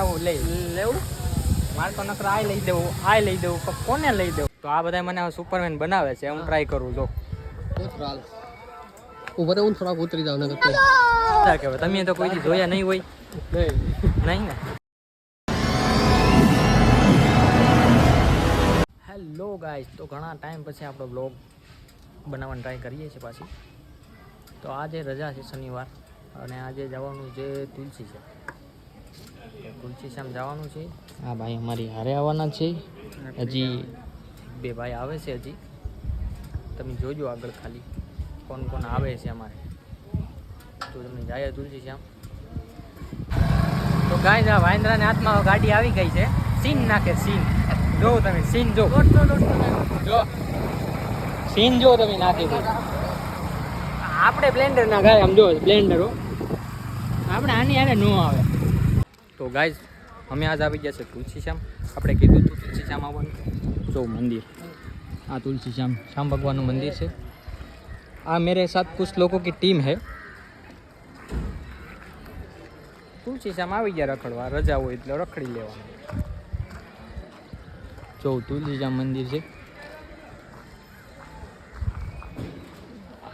આવું લઈ લેવું. મારે તો નકર આ લઈ દેવું આ લઈ દેવું પણ કોને લઈ દેવું? તો આ બધા મને સુપરમેન બનાવે છે હું ટ્રાય કરું જો. હાલ ઊભો હું થોડાક ઉતરી જાઉં નકર તો. કે તમે તો કોઈ જોયા નહીં હોય. નહીં. નહીં ને? હેલો ગાઈસ તો ઘણા ટાઈમ પછી આપણો બ્લોગ બનાવવાની ટ્રાય કરીએ છીએ પાછી. તો આજે રજા છે શનિવાર અને આજે જવાનું છે તુલસી છે. તો તુલસી શ્યામ જવાનું છે. હા ભાઈ અમારી હારે આવવાના છે. હજી બે ભાઈ આવે છે હજી. તમે જોજો આગળ ખાલી કોણ કોણ આવે છે અમારે. તો તમે જાય તુલસી શ્યામ તો ગાય જા વાંદરાને હાથમાં ગાડી આવી ગઈ છે. સીન નાખે સીન. જો તમે સીન જો. જો. સીન જો તમે નાખી દો આપણે બ્લેન્ડર ના ગાય આમ જો બ્લેન્ડરો આપણે આની આને નો આવે. તો ગાઈઝ અમે આજ આવી ગયા છે તુલસીશ્યામ. આપણે કીધું હતું તુલસીશ્યામ આવવાનું. જો મંદિર. આ તુલસીશ્યામ, શ્યામ ભગવાનનું મંદિર છે. આ મેરે સાત કુછ લોકો કી ટીમ હૈ. તુલસીશ્યામ આવી ગયા રખડવા. રજા હોય એટલે રખડી લેવાનું. જો તુલસીશ્યામ મંદિર છે.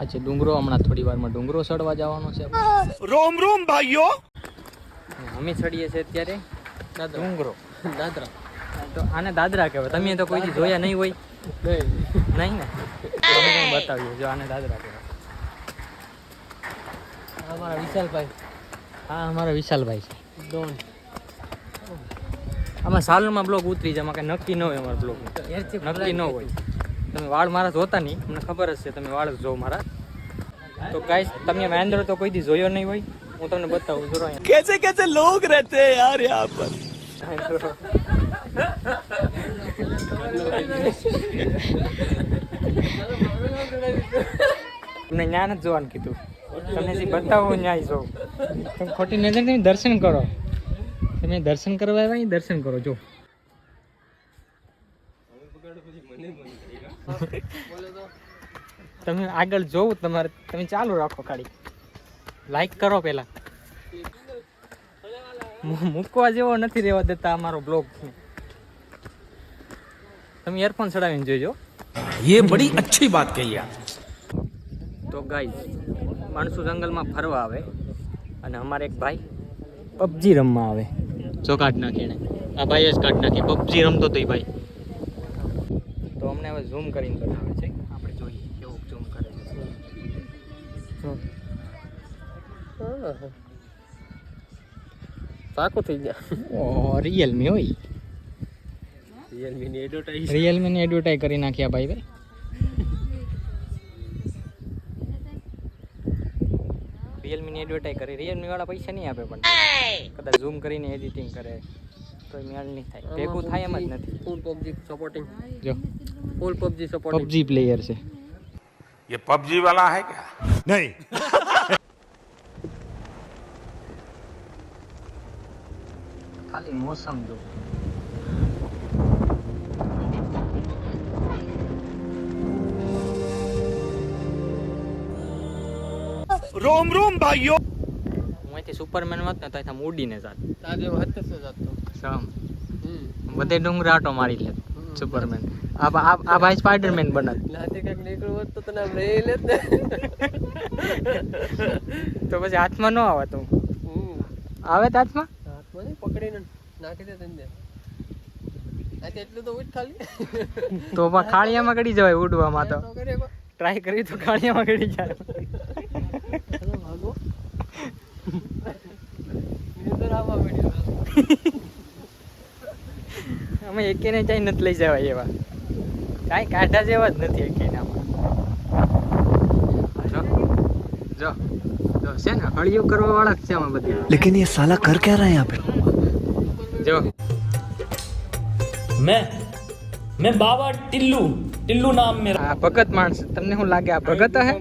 આ છે ડુંગરો. હમણાં થોડી વારમાં ડુંગરો સડવા જવાનો છે. રોમ રોમ ભાઈઓ. અમે ચડીએ છીએ અત્યારે ડુંગરો. દાદરા. તો આને દાદરા કહેવાય. તમે તો કોઈ જોયા નહીં હોય. નહીં. ને? તો અમે બતાવીએ જો આને દાદરા કહેવાય. અમારા વિશાલભાઈ. હા અમારા વિશાલભાઈ છે. ડોન. આમાં સાલમાં બ્લોગ ઉતરી જાય આમાં નક્કી ન હોય અમારા બ્લોગ નક્કી ન હોય. તમે વાળ મારા જોતા નહીં. મને ખબર જ છે તમે વાળ જ જોવો મારા. તો કાંઈ તમે મહેન્દ્ર તો કોઈ દી જોયો નહીં હોય. હું તમને બતાવું જોરો કે છે લોક રહેતે હે યાર યહાં પર તમને જ્ઞાન જ જોવાનું કીધું. તમને જે બતાવું ન્યાય જો તમે ખોટી નજર તમે દર્શન કરો. તમે દર્શન કરવા આવ્યા અહીં દર્શન કરો જો. તમે આગળ જોવું તમારે તમે ચાલુ રાખો ખાલી. લાઈક કરો પહેલાં. મૂકવા જેવો નથી રહેવા દેતા અમારો બ્લોગ તમે ઇયરફોન ચડાવીને જોજો ये बड़ी अच्छी बात कही आप તો ગાઈઝ માણસો જંગલમાં ફરવા આવે અને અમારે એક ભાઈ પબજી રમવા આવે જો કાઢ નાખી એને આ ભાઈએ જ કાઢ નાખી પબજી રમતો તો એ ભાઈ તો અમને હવે ઝૂમ કરીને બતાવે છે આપણે જોઈએ કેવું ઝૂમ કરે છે જો પાકું થઈ ગયા ઓ રિયલમી હોય રિયલમીની એડવર્ટાઈઝ રિયલમીની એડવર્ટાઈઝ કરી નાખ્યા ભાઈ ભાઈ રિયલમીની એડવર્ટાઈઝ કરી રિયલમી વાળા પૈસા નહીં આપે પણ કદાચ ઝૂમ કરીને એડિટિંગ કરે તો મેળ નહીં થાય ભેગું થાય એમ જ નથી ફૂલ પબજી સપોર્ટિંગ જો full PUBG supporting PUBG player છે ये पबजी वाला है क्या नहीं ખાલી મોસમ રોમ રોમ ભાઈઓ. હું અહીંથી સુપરમેન વાત ને તો અહીંથી ઉડીને જાત. તારે વાત જ જાત તો. બધે ડુંગરાટો મારી લે સુપરમેન આ આ ભાઈ સ્પાઈડરમેન બનાત લાતે કંઈક નીકળવું હોત તો તને લઈ લેત તો પછી હાથમાં ન આવે તું. આવે તો હાથમાં? કાઢીને નાખી દે તો પણ ખાળિયામાં ગળી જવાય ઉડવામાં તો. ટ્રાય કરી તો ખાળિયામાં ગળી જાય. અમે એકેને ચાઈ નથી લઈ જવાય એવા. કાંઈ કાંઠા જેવા જ નથી એકેને જો. જો છે ને હળિયું કરવા વાળા છે અમે બધા. લેકિન એ સાલા કર ક્યાં રહ્યા આપણે જો मैं मैं बाबा टिल्लू टिल्लू नाम मेरा આ ભગત માણસ તમને શું લાગે આ ભગત હે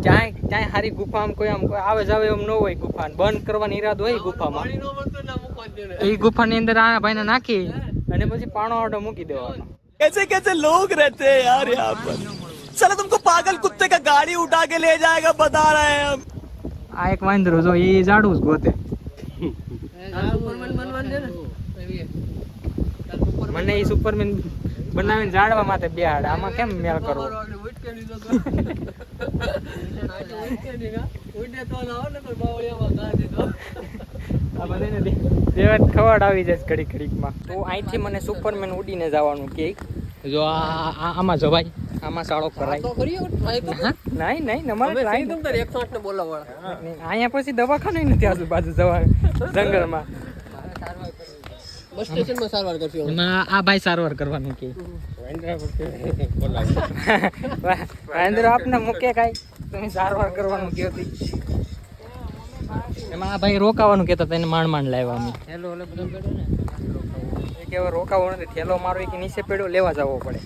ક્યાંય ક્યાંય સારી ગુફામાં કોઈ આમ કોઈ આવે જાવે એમ ન હોય ગુફા બંધ કરવાનો ઈરાદો હોય ગુફામાં પાણી નો મળતો ના મૂકવા દે ને એ ગુફાની અંદર આ ભાઈને નાખી અને પછી પાણો આડો મૂકી દેવાનો कैसे कैसे लोग रहते हैं यार यहाँ पर साला तुमको पागल कुत्ते का गाड़ी उठा के ले जाएगा बता रहे हैं हम આ એક વાંદરો જો એ જાડું જ ગોતે મને એ સુપરમેન બનાવીને જાળવા માટે બેહાડ. આમાં કેમ મેળ કરવો? તમારો આગળ ઉઠકે લીધો તો. ઉઠકે નહીં કા? ઉઠે તો ના આવે ખવડ જાય ઘડી ઘડીકમાં. તો અહીંથી મને સુપરમેન ઉડીને જવાનું કે. જો આમાં જવાય આમાં સાળો કરાય નહીં નહીં અમારે લાઈન try સી તમ તાર 108 ને બોલાવવાળા. અહીંયા પછી દવાખાનું નથી આજુબાજુ જવા જંગલમાં. બસ સ્ટેશનમાં સારવાર કરશો આ ભાઈ સારવાર કરવાનું કે. મહેન્દ્ર આપને મૂકે કાંઈ. તમે સારવાર કરવાનું કહેતી એમાં આ ભાઈ રોકાવાનું કહેતા તેને માંડ માંડ લાવ્યા અમે. બધો ને. રોકાવો નથી. થેલો મારો કે નીચે પેડો લેવા જવો પડે.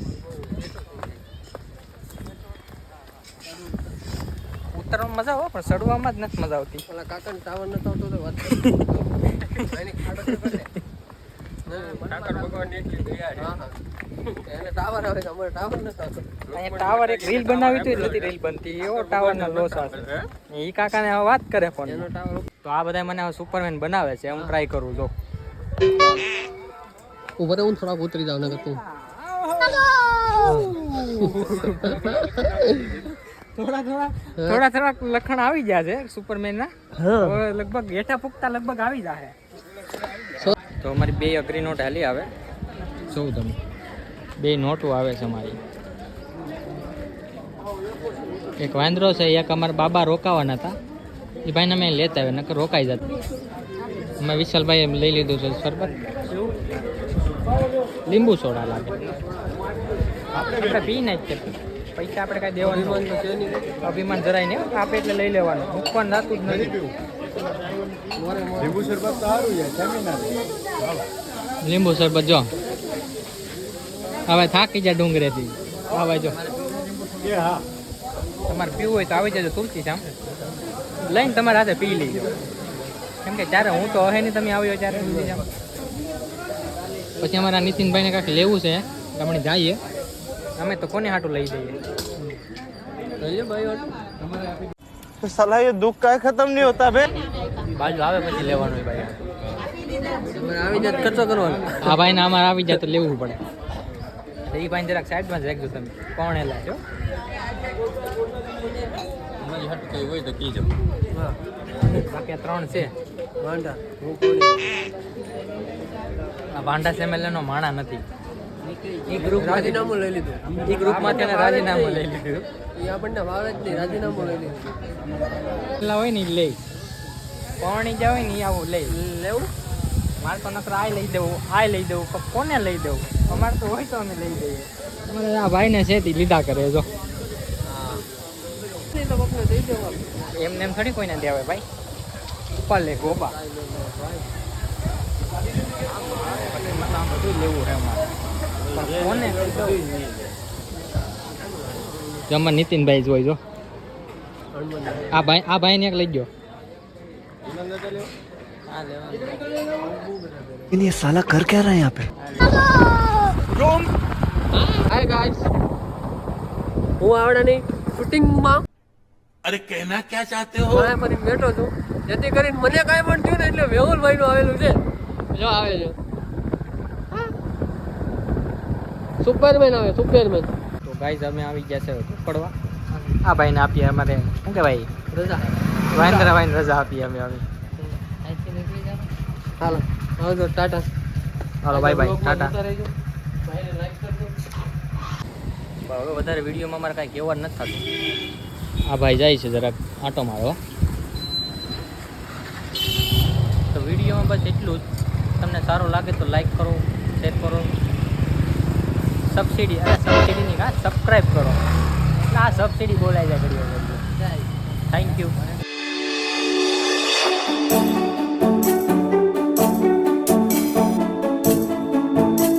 ઉતરવામાં મજા આવે પણ ચડવામાં જ નથી મજા આવતી. ઓલા કાકાને ટાવર નતો આવતો તો વાત. હા, હા. એને ટાવર આવે અમારે ટાવર નથી આવતો. અહીંયા ટાવર એક રીલ બનાવી હતી એટલે નથી રીલ બનતી. એવો ટાવર નો લોસ હશે એ કાકાને હવે વાત કરે પણ એનો ટાવર તો આ બધા મને સુપરમેન બનાવે છે હું ટ્રાય કરું જો. હું થોડાક ઉતરી જાઉં નગર તું. થોડા થોડા થોડા થોડા લખણ આવી ગયા છે સુપરમેન ના લગભગ હેઠા ફૂકતા લગભગ આવી જશે તો અમારી બે અઘરી નોટ હાલી આવે. શું તમે? બે નોટો આવે છે અમારી એક વાંદરો છે એક અમારા બાબા રોકાવાના હતા. એ ભાઈને અમે લેતા આવ્યા નકર રોકાઈ જતા. અમે વિશાલભાઈ એમ લઈ લીધું છે શરબત. લીંબુ સોડા લાગે. આપણે પી નાખીએ પૈસા આપણે કાંઈ દેવાનું અભિમાન તો છે નહીં. અભિમાન જરાય નહીં આપે એટલે લઈ લેવાનું. મૂકવાનું થતું જ નથી. લીંબુ શરબત જો. હવે થાકી જાય ડુંગરેથી હવે જો. તમારે પીવું હોય તો આવી જજો તુલસી જામ. લઈને તમારા હાથે પી લઈ કેમ કે ત્યારે હું તો હે નહીં તમે આવ્યો ત્યારે તુલસી જામ. પછી અમારા નીતિનભાઈને કાંઈક લેવું છે. આપણે જઈએ. અમે તો કોને હાટું લઈ જઈએ? સલાહ એ દુઃખ કાંઈ ખતમ નહીં હોતા બે બાજુ આવે પછી લેવાનું ભાઈ આવી જાત ખર્ચો કરવાનો. હા ભાઈ ને અમારે આવી જાત લેવું પડે. એ ભાઈ જરાક સાઈડમાં જ રાખજો તમે. કોણ એલા છો? તમારી હટ કઈ હોય તો કીજો. બાકી ત્રણ છે. ભાંડા. આ ભાંડા સેમેલ સેમેલનો માણા નથી. એ ગ્રુપ રાજીનામું લઈ લીધું. એ ગ્રુપમાં એને રાજીનામું લઈ લીધું. એ આપણને વાવે જ નહીં રાજીનામું લઈ લીધું. હોય ને લઈ. કોણી જાય ને એ આવું લે લેવું? મારે તો નકર આ લઈ દેવું આ લઈ દેવું પણ કોને લઈ દેવું? અમારે તો હોય તો અમે લઈ દઈએ. અમારે આ ભાઈને છે તે લીધા કરે જો. એમને એમ થોડી કોઈને દેવાય ભાઈ. ઉપર લે ગોબા. બધું લેવું છે અમારે. પણ કોને લઈ દઉં જો અમારે નીતિનભાઈ જોઈ જો આ ભાઈ આ ભાઈને એક લઈ ગયો लेकिन ये साला कर क्या रहा है यहाँ पे હાય ગાઈસ હું આવડાની શૂટિંગમાં अरे कहना क्या चाहते મારા પર બેઠો છું જેથી કરીને મને કાંઈ પણ થયું ને એટલે મેહુલભાઈ નું આવેલું છે જો આવે છે સુપરમેન આવે સુપરમેન તો ગાઈઝ અમે આવી ગયા છે પડવા આ ભાઈને આપીએ અમારે શું કહેવાય? રજા. વાંદરા ભાઈને રજા આપીએ અમે આવી. હાલો. હાલો ટાટા. હાલો બાય બાય ટાટા. હવે વધારે વિડીયોમાં અમારે કાંઈ કહેવા નથી થતું. આ ભાઈ જાય છે જરાક આટો મારવા તો વિડીયોમાં બસ એટલું જ. તમને સારું લાગે તો લાઈક કરો શેર કરો. સબસિડી અરે સબસિડીની કા સબસ્ક્રાઈબ કરો. એટલે આ સબસિડી બોલાય જાય ઘડી થેન્ક યુ